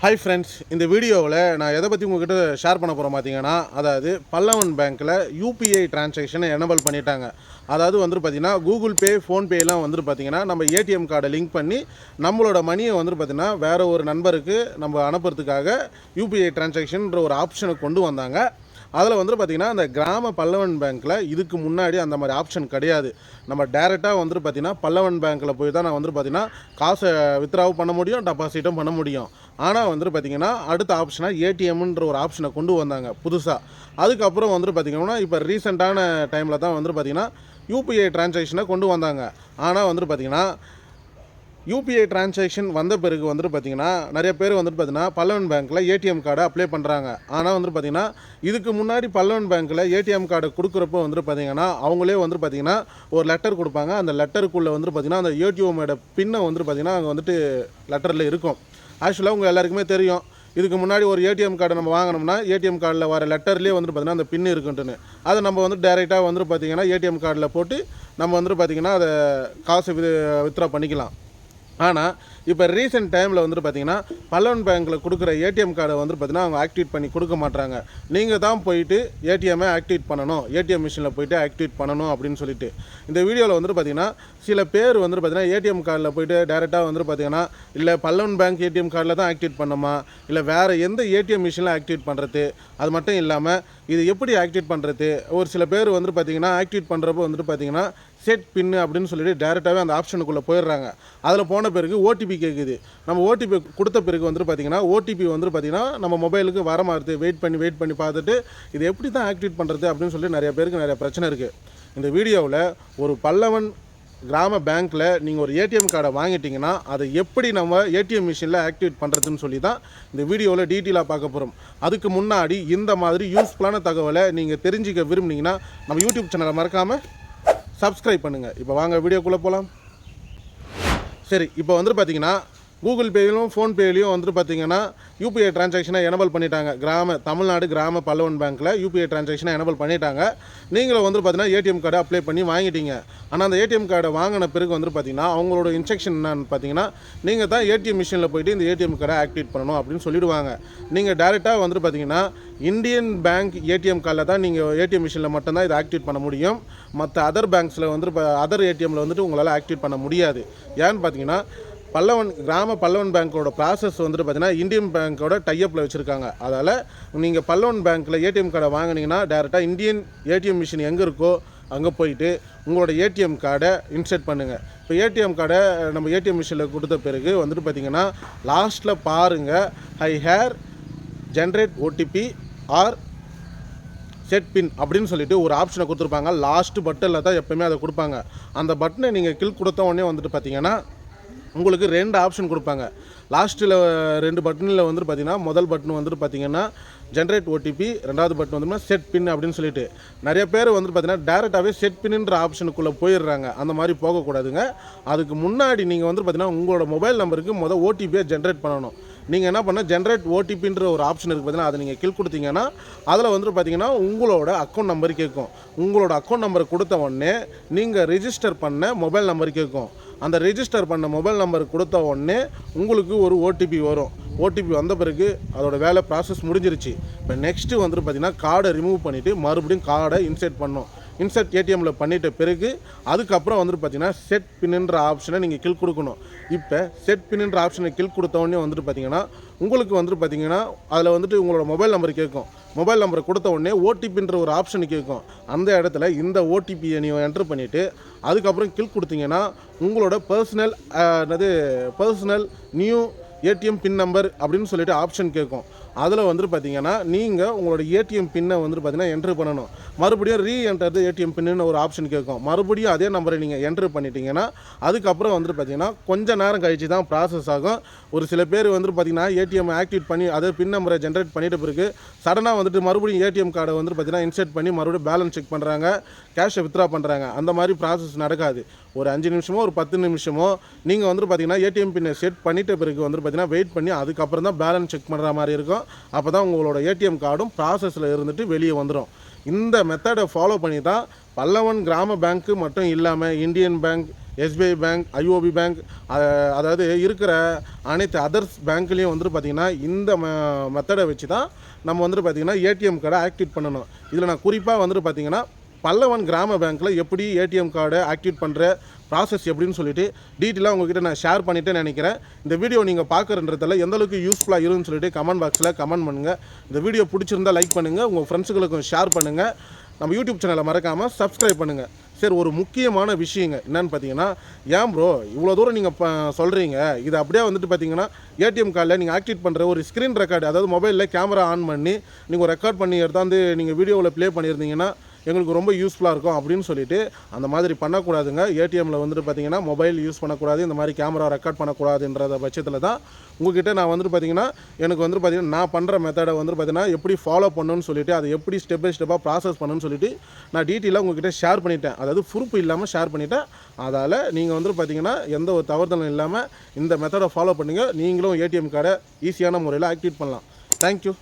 Hi friends இந்த வீடியோவில் நான் எதை பற்றி உங்ககிட்ட ஷேர் பண்ண போகிறோம் பார்த்தீங்கன்னா அதாவது பல்லவன் பேங்க்கில் யூபிஐ டிரான்சாக்ஷனை எனபிள் பண்ணிட்டாங்க. அதாவது வந்துட்டு பார்த்தீங்கன்னா கூகுள் பே ஃபோன்பேலாம் வந்துட்டு பார்த்தீங்கன்னா நம்ம ஏடிஎம் கார்டை லிங்க் பண்ணி நம்மளோட மணியை வந்துட்டு பார்த்தீங்கன்னா வேறு ஒரு நண்பருக்கு நம்ம அனுப்புறதுக்காக யூபிஐ டிரான்சாக்ஷன்ற ஒரு ஆப்ஷனை கொண்டு வந்தாங்க. அதில் வந்துட்டு பார்த்திங்கன்னா அந்த கிராம பல்லவன் பேங்க்கில் இதுக்கு முன்னாடி அந்த மாதிரி ஆப்ஷன் கிடையாது. நம்ம டேரெக்டாக வந்துட்டு பார்த்திங்கன்னா பல்லவன் பேங்க்கில் போய் தான் நான் வந்துட்டு பார்த்திங்கன்னா காசை வித்ராவும் பண்ண முடியும் டெபாசிட்டும் பண்ண முடியும். ஆனால் வந்துட்டு பார்த்திங்கன்னா அடுத்த ஆப்ஷனாக ஏடிஎம்ன்ற ஒரு ஆப்ஷனை கொண்டு வந்தாங்க புதுசாக அதுக்கப்புறம் வந்துட்டு பார்த்திங்கன்னா இப்போ ரீசெண்டான டைமில் தான் வந்துட்டு பார்த்திங்கன்னா யூபிஐ டிரான்சாக்ஷனை கொண்டு வந்தாங்க. ஆனால் வந்துட்டு பார்த்திங்கன்னா யூபிஐ டிரான்சாக்ஷன் வந்த பிறகு வந்துட்டு பார்த்தீங்கன்னா நிறைய பேர் வந்துட்டு பார்த்தீங்கன்னா பல்லவன் பேங்க்கில் ஏடிஎம் கார்டை அப்ளை பண்ணுறாங்க ஆனால் வந்துட்டு பார்த்தீங்கன்னா இதுக்கு முன்னாடி பல்லவன் பேங்க்கில் ஏடிஎம் கார்டை கொடுக்குறப்போ வந்துட்டு பார்த்தீங்கன்னா அவங்களே வந்துட்டு பார்த்தீங்கன்னா ஒரு லெட்டர் கொடுப்பாங்க அந்த லெட்டருக்குள்ளே வந்துட்டு பார்த்தீங்கன்னா அந்த ஏடிஎம்மோட பின்னை வந்துட்டு பார்த்தீங்கன்னா அங்கே வந்துட்டு லெட்டரில் இருக்கும் ஆக்சுவலாக உங்கள் எல்லாருக்குமே தெரியும் இதுக்கு முன்னாடி ஒரு ஏடிஎம் கார்டை நம்ம வாங்கினோம்னா ஏடிஎம் கார்டில் வர லெட்டர்லேயே வந்துட்டு பார்த்தீங்கன்னா அந்த பின் இருக்குன்ட்டுன்னு அதை நம்ம வந்து டேரெக்டாக வந்துட்டு பார்த்தீங்கன்னா ஏடிஎம் கார்டில் போட்டு நம்ம வந்துட்டு பார்த்தீங்கன்னா அதை காசு வித்ரா பண்ணிக்கலாம் ஆனால் இப்போ ரீசெண்ட் டைமில் வந்துட்டு பார்த்தீங்கன்னா பல்லவன் பேங்க்கில் கொடுக்குற ஏடிஎம் கார்டை வந்துட்டு பார்த்தீங்கன்னா அவங்க ஆக்டிவேட் பண்ணி கொடுக்க மாட்றாங்க. நீங்கள் தான் போயிட்டு ஏடிஎம்மை ஆக்டிவேட் பண்ணணும். ஏடிஎம் மிஷினில் போயிட்டு ஆக்டிவேட் பண்ணணும் அப்படின்னு சொல்லிட்டு. இந்த வீடியோவில் வந்துட்டு பார்த்தீங்கன்னா சில பேர் வந்துட்டு பார்த்தீங்கன்னா ஏடிஎம் கார்டில் போயிட்டு டேரெக்டாக வந்துட்டு பார்த்தீங்கன்னா இல்லை பல்லவன் பேங்க் ஏடிஎம் கார்டில் தான் ஆக்டிவேட் பண்ணுமா? இல்லை வேறு எந்த ஏடிஎம் மிஷினில் ஆக்டிவேட் பண்ணுறது அது மட்டும் இல்லாமல் இது எப்படி ஆக்டிவேட் பண்ணுறது ஒரு சில பேர் வந்துட்டு பார்த்தீங்கன்னா ஆக்டிவேட் பண்ணுறப்போ வந்துட்டு பார்த்தீங்கன்னா செட் பின்னு அப்படின்னு சொல்லிட்டு டேரெக்டாகவே அந்த ஆப்ஷனுக்குள்ளே போயிடுறாங்க. அதில் போன பிறகு ஓடிபி கேட்குது நம்ம ஓடிபி கொடுத்த பிறகு வந்துட்டு பார்த்தீங்கன்னா ஓடிபி வந்துட்டு பார்த்திங்கன்னா நம்ம மொபைலுக்கு வர மாறுது வெயிட் பண்ணி வெயிட் பண்ணி பார்த்துட்டு இது எப்படி தான் ஆக்டிவேட் பண்ணுறது அப்படின்னு சொல்லி நிறைய பேருக்கு நிறைய பிரச்சனை இருக்குது இந்த வீடியோவில் ஒரு பல்லவன் கிராம பேங்க்கில் நீங்கள் ஒரு ஏடிஎம் கார்டை வாங்கிட்டீங்கன்னா அதை எப்படி நம்ம ஏடிஎம் மிஷினில் ஆக்டிவேட் பண்ணுறதுன்னு சொல்லி தான் இந்த வீடியோவில் டீட்டெயிலாக பார்க்க போகிறோம் அதுக்கு முன்னாடி இந்த மாதிரி யூஸ்ஃபுல்லான தகவலை நீங்கள் தெரிஞ்சுக்க விரும்புனீங்கன்னா நம்ம யூடியூப் சேனலை மறக்காமல் சப்ஸ்கிரைப் பண்ணுங்கள் இப்போ வாங்க வீடியோக்குள்ளே போகலாம் சரி இப்போ வந்துட்டு பார்த்தீங்கன்னா கூகுள் பேலையும் ஃபோன்பேலையும் வந்துட்டு பார்த்தீங்கன்னா யூபிஐ டிரான்சாக்ஷனை எனபிள் பண்ணிட்டாங்க. கிராம தமிழ்நாடு கிராம பல்லவன் பேங்க்கில் யூபிஐ டிரான்சாக்ஷனை எனபிள் பண்ணிட்டாங்க. நீங்களும் வந்துட்டு பார்த்தீங்கன்னா ஏடிஎம் கார்டை அப்ளை பண்ணி வாங்கிட்டீங்க. ஆனால் அந்த ஏடிஎம் கார்டை வாங்கின பிறகு வந்துட்டு பார்த்தீங்கன்னா அவங்களோட இன்ஸ்ட்ரக்ஷன் என்னன்னு பார்த்தீங்கன்னா நீங்கள் தான் ஏடிஎம் மிஷினில் போயிட்டு இந்த ஏடிஎம் கார்டை ஆக்டிவேட் பண்ணணும் அப்படின்னு சொல்லிடுவாங்க. நீங்கள் டேரெக்டாக வந்துட்டு பார்த்தீங்கன்னா இந்தியன் பேங்க் ஏடிஎம் கார்டில் தான் நீங்கள் ஏடிஎம் மிஷினில் மட்டும்தான் இதை ஆக்டிவேட் பண்ண முடியும். மற்ற அதர் பேங்க்ஸில் வந்துட்டு இப்போ அதர் ஏடிஎம்மில் வந்துட்டு உங்களால் ஆக்டிவேட் பண்ண முடியாது. ஏன்னு பார்த்தீங்கன்னா பல்லவன் கிராம பல்லவன் பேங்க்கோட ப்ராசஸ் வந்துட்டு பார்த்தீங்கன்னா இந்தியன் பேங்க்கோட டைஅப்பில் வச்சுருக்காங்க. அதால் நீங்கள் பல்லவன் பேங்க்கில் ஏடிஎம் கார்டை வாங்கினீங்கன்னா டேரெக்டாக இந்தியன் ஏடிஎம் மிஷின் எங்கே இருக்கோ அங்கே போயிட்டு உங்களோட ஏடிஎம் கார்டை இன்சர்ட் பண்ணுங்கள் இப்போ ஏடிஎம் கார்டை நம்ம ஏடிஎம் மிஷினில் கொடுத்த பிறகு வந்துட்டு பார்த்தீங்கன்னா லாஸ்ட்டில் பாருங்கள் either generate OTP or set PIN அப்படின்னு சொல்லிட்டு ஒரு ஆப்ஷனை கொடுத்துருப்பாங்க. லாஸ்ட் பட்டனில் தான் எப்போவுமே அதை கொடுப்பாங்க. அந்த பட்டனை நீங்கள் கில் கொடுத்த உடனே வந்துட்டு பார்த்தீங்கன்னா உங்களுக்கு ரெண்டு ஆப்ஷன் கொடுப்பாங்க. லாஸ்ட்டில் ரெண்டு பட்டனில் வந்துட்டு பார்த்தீங்கன்னா முதல் பட்டன் வந்துட்டு பார்த்தீங்கன்னா ஜென்ரேட் ஓடிபி ரெண்டாவது பட்டன் வந்து செட் பின் அப்படின்னு சொல்லிட்டு. நிறைய பேர் வந்துட்டு பார்த்தீங்கன்னா டேரெக்டாகவே செட் பின்ன்ற ஆப்ஷனுக்குள்ளே போயிடுறாங்க. அந்த மாதிரி போகக்கூடாதுங்க. அதுக்கு முன்னாடி நீங்கள் வந்துட்டு பார்த்தீங்கன்னா உங்களோட மொபைல் நம்பருக்கு முதல் ஓடிபியை ஜென்ரேட் பண்ணணும். நீங்கள் என்ன பண்ண ஜென்ரேட் ஓடிபின்ற ஒரு ஆப்ஷன் இருக்குது பார்த்தீங்கன்னா அதை நீங்கள் கிளிக் கொடுத்தீங்கன்னா அதில் வந்துட்டு பார்த்தீங்கன்னா உங்களோட அக்கௌண்ட் நம்பர் கேட்கும் உங்களோட அக்கௌண்ட் நம்பர் கொடுத்த உடனே நீங்கள் ரிஜிஸ்டர் பண்ண மொபைல் நம்பர் கேட்கும் அந்த ரிஜிஸ்டர் பண்ண மொபைல் நம்பர் கொடுத்த உடனே உங்களுக்கு ஒரு ஓடிபி வரும். ஓடிபி வந்த பிறகு அதோட வேலை ப்ராசஸ் முடிஞ்சிருச்சு. இப்போ நெக்ஸ்ட்டு வந்துட்டு பார்த்தீங்கன்னா கார்டை ரிமூவ் பண்ணிவிட்டு மறுபடியும் கார்டை இன்சர்ட் பண்ணோம். இன்சர்ட் ஏடிஎம்மில் பண்ணிட்ட பிறகு அதுக்கப்புறம் வந்துட்டு பார்த்தீங்கன்னா செட் பின்னுன்ற ஆப்ஷனை நீங்கள் கிளிக் கொடுக்கணும். இப்போ செட் பின்னுன்ற ஆப்ஷனை கிளிக் கொடுத்தவொடனே வந்துட்டு பார்த்தீங்கன்னா உங்களுக்கு வந்துட்டு பார்த்தீங்கன்னா அதில் வந்துட்டு உங்களோட மொபைல் நம்பர் கேட்கும். மொபைல் நம்பரை கொடுத்த உடனே ஓடிபின்ற ஒரு ஆப்ஷன் கேட்கும். அந்த இடத்துல இந்த ஓடிபியை நீங்கள் என்ட்ரு பண்ணிவிட்டு அதுக்கப்புறம் கிளிக் கொடுத்தீங்கன்னா உங்களோட பர்சனல் என்னது personal new ATM PIN number அப்படின்னு சொல்லிட்டு ஆப்ஷன் கேட்கும். அதில் வந்துட்டு பார்த்தீங்கன்னா நீங்கள் உங்களோட ஏடிஎம் பின்னை வந்துட்டு பார்த்தீங்கன்னா என்ட்ரு பண்ணணும். மறுபடியும் ரீ என்டர் ஏடிஎம் பின்னு ஒரு ஆப்ஷன் கேட்கும் மறுபடியும் அதே நம்பரை நீங்கள் என்ட்ரு பண்ணிட்டீங்கன்னா அதுக்கப்புறம் வந்துட்டு பார்த்தீங்கன்னா கொஞ்ச நேரம் கழிச்சு தான் ப்ராசஸ் ஆகும். ஒரு சில பேர் வந்துட்டு பார்த்தீங்கன்னா ஏடிஎம் ஆக்டிவேட் பண்ணி அதே பின் நம்பரை ஜென்ரேட் பண்ணிட்ட பிறகு சடனாக வந்துட்டு மறுபடியும் ஏடிஎம் கார்டை வந்துட்டு பார்த்தீங்கன்னா இன்சர்ட் பண்ணி மறுபடியும் பேலன்ஸ் செக் பண்ணுறாங்க கேஷை வித்ரா பண்ணுறாங்க அந்த மாதிரி ப்ராசஸ் நடக்காது. ஒரு அஞ்சு நிமிஷமோ ஒரு பத்து நிமிஷமோ நீங்கள் வந்துட்டு பார்த்தீங்கன்னா ஏடிஎம் பின்னை செட் பண்ணிட்ட பிறகு வந்துட்டு பார்த்தீங்கன்னா வெயிட் பண்ணி அதுக்கப்புறம் தான் பேலன்ஸ் செக் பண்ணுற மாதிரி இருக்கும். அப்போ தான் உங்களோட ஏடிஎம் கார்டும் ப்ராசஸில் இருந்துட்டு வெளியே வந்துடும் இந்த மெத்தடை ஃபாலோ பண்ணி தான் பல்லவன் கிராம பேங்க்கு மட்டும் இல்லாமல் Indian bank SBI bank IOB bank அதாவது இருக்கிற அனைத்து அதர்ஸ் பேங்க்லேயும் வந்துட்டு பார்த்திங்கன்னா இந்த மெத்தடை வச்சு தான் நம்ம வந்துட்டு பார்த்திங்கன்னா ஏடிஎம் கார்டை ஆக்டிவேட் பண்ணணும். இதில் நான் குறிப்பாக வந்துட்டு பார்த்திங்கன்னா பல்லவன் கிராம பேங்க்கில் எப்படி ஏடிஎம் கார்டை ஆக்டிவேட் பண்ணுற ப்ராசஸ் எப்படின்னு சொல்லிட்டு டீட்டெயிலாக உங்ககிட்ட நான் ஷேர் பண்ணிவிட்டு நினைக்கிறேன். இந்த வீடியோ நீங்கள் பார்க்குறன்றதில் எந்தளவுக்கு யூஸ்ஃபுல்லாக இருக்குன்னு சொல்லிட்டு கமெண்ட் பாக்ஸில் கமெண்ட் பண்ணுங்கள் இந்த வீடியோ பிடிச்சிருந்தா லைக் பண்ணுங்கள் உங்கள் ஃப்ரெண்ட்ஸுகளுக்கும் ஷேர் பண்ணுங்கள் நம்ம யூடியூப் சேனலை மறக்காமல் சப்ஸ்கிரைப் பண்ணுங்கள் சரி ஒரு முக்கியமான விஷயங்க என்னன்னு பார்த்தீங்கன்னா ஏன் ப்ரோ இவ்வளோ தூரம் நீங்கள் சொல்கிறீங்க இது அப்படியே வந்துட்டு பார்த்தீங்கன்னா ஏடிஎம் கார்டில் நீங்கள் ஆக்டிவேட் பண்ணுற ஒரு ஸ்க்ரீன் ரெக்கார்டு அதாவது மொபைலில் கேமரா ஆன் பண்ணி நீங்கள் ரெக்கார்ட் பண்ணி எடுத்தாந்து நீங்கள் வீடியோவில் ப்ளே பண்ணியிருந்தீங்கன்னா எங்களுக்கு ரொம்ப யூஸ்ஃபுல்லாக இருக்கும் அப்படின்னு சொல்லிட்டு அந்த மாதிரி பண்ணக்கூடாதுங்க. ஏடிஎம்மில் வந்துட்டு பார்த்தீங்கன்னா மொபைல் யூஸ் பண்ணக்கூடாது இந்த மாதிரி கேமரா ரெக்கார்ட் பண்ணக்கூடாதுன்றத பட்சத்தில் தான் உங்ககிட்ட நான் வந்துட்டு பார்த்தீங்கன்னா எனக்கு வந்து பார்த்தீங்கன்னா நான் பண்ணுற மெத்தடை வந்து பார்த்தீங்கன்னா எப்படி ஃபாலோ பண்ணணும்னு சொல்லிட்டு அதை எப்படி ஸ்டெப் பை ஸ்டெப்பாக ப்ராசஸ் பண்ணணும்னு சொல்லிட்டு நான் டீட்டெயிலாக உங்ககிட்ட ஷேர் பண்ணிட்டேன். அதாவது ப்ரூஃப் இல்லாமல் ஷேர் பண்ணிட்டேன். அதால் நீங்கள் வந்துட்டு பார்த்தீங்கன்னா எந்த ஒரு தவறுதலும் இல்லாமல் இந்த மெத்தடை ஃபாலோ பண்ணுங்கள் நீங்களும் ஏடிஎம் கார்டை ஈஸியான முறையில் ஆக்டிவேட் பண்ணலாம். தேங்க்யூ